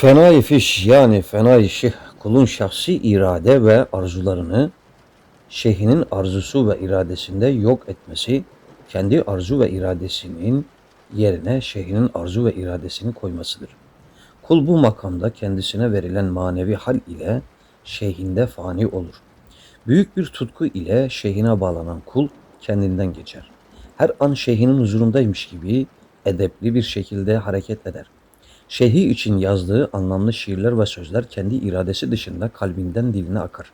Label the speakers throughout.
Speaker 1: Fenai fiş yani fenai şih kulun şahsi irade ve arzularını şeyhinin arzusu ve iradesinde yok etmesi, kendi arzu ve iradesinin yerine şeyhinin arzu ve iradesini koymasıdır. Kul bu makamda kendisine verilen manevi hal ile şeyhinde fani olur. Büyük bir tutku ile şeyhine bağlanan kul kendinden geçer. Her an şeyhinin huzurundaymış gibi edepli bir şekilde hareket eder. Şeyhi için yazdığı anlamlı şiirler ve sözler kendi iradesi dışında kalbinden diline akar.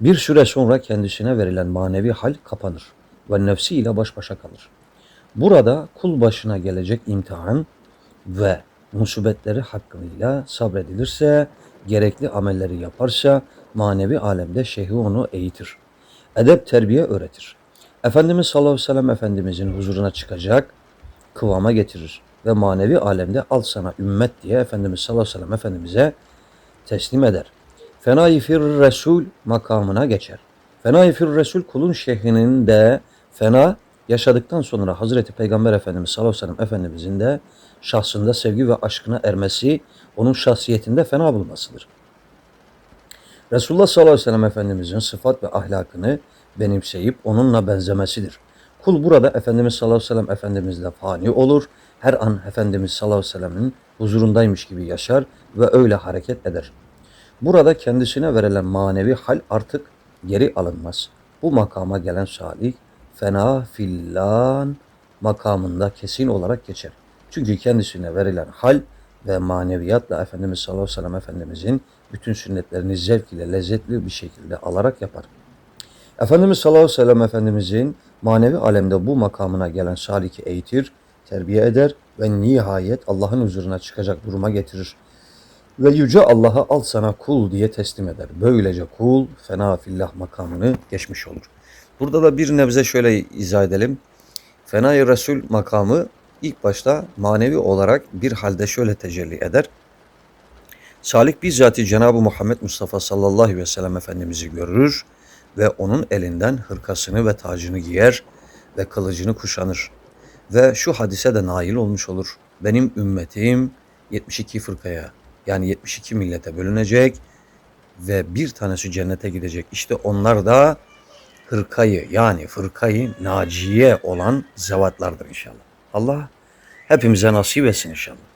Speaker 1: Bir süre sonra kendisine verilen manevi hal kapanır ve nefsiyle baş başa kalır. Burada kul başına gelecek imtihan ve musibetleri hakkıyla sabredilirse, gerekli amelleri yaparsa manevi alemde şeyhi onu eğitir. Edep terbiye öğretir. Efendimiz sallallahu aleyhi ve sellem Efendimizin huzuruna çıkacak, kıvama getirir. Ve manevi alemde al sana ümmet diye Efendimiz sallallahu aleyhi ve sellem Efendimiz'e teslim eder. Fenai fir Resul makamına geçer. Fenai fir Resul kulun şeyhinin de fena yaşadıktan sonra Hazreti Peygamber Efendimiz sallallahu aleyhi ve sellem Efendimizin de şahsında sevgi ve aşkına ermesi, onun şahsiyetinde fena bulmasıdır. Resulullah sallallahu aleyhi ve sellem Efendimizin sıfat ve ahlakını benimseyip onunla benzemesidir. Kul burada Efendimiz sallallahu aleyhi ve sellem Efendimizle fani olur. Her an Efendimiz sallallahu aleyhi ve sellemin huzurundaymış gibi yaşar ve öyle hareket eder. Burada kendisine verilen manevi hal artık geri alınmaz. Bu makama gelen salih fena fillan makamında kesin olarak geçer. Çünkü kendisine verilen hal ve maneviyatla Efendimiz sallallahu aleyhi ve sellem Efendimizin bütün sünnetlerini zevk ile lezzetli bir şekilde alarak yapar. Efendimiz sallallahu aleyhi ve sellem Efendimizin manevi alemde bu makamına gelen saliki eğitir, terbiye eder ve nihayet Allah'ın huzuruna çıkacak duruma getirir. Ve yüce Allah'a al sana kul diye teslim eder. Böylece kul fena fillah makamını geçmiş olur. Burada da bir nebze şöyle izah edelim. Fena-i Resul makamı ilk başta manevi olarak bir halde şöyle tecelli eder. Salik bizzati Cenab-ı Muhammed Mustafa sallallahu aleyhi ve sellem Efendimiz'i görür ve onun elinden hırkasını ve tacını giyer ve kılıcını kuşanır. Ve şu hadise de nail olmuş olur. Benim ümmetim 72 fırkaya yani 72 millete bölünecek ve bir tanesi cennete gidecek. İşte onlar da hırkayı yani fırkayı naciye olan zevatlardır inşallah. Allah hepimize nasip etsin inşallah.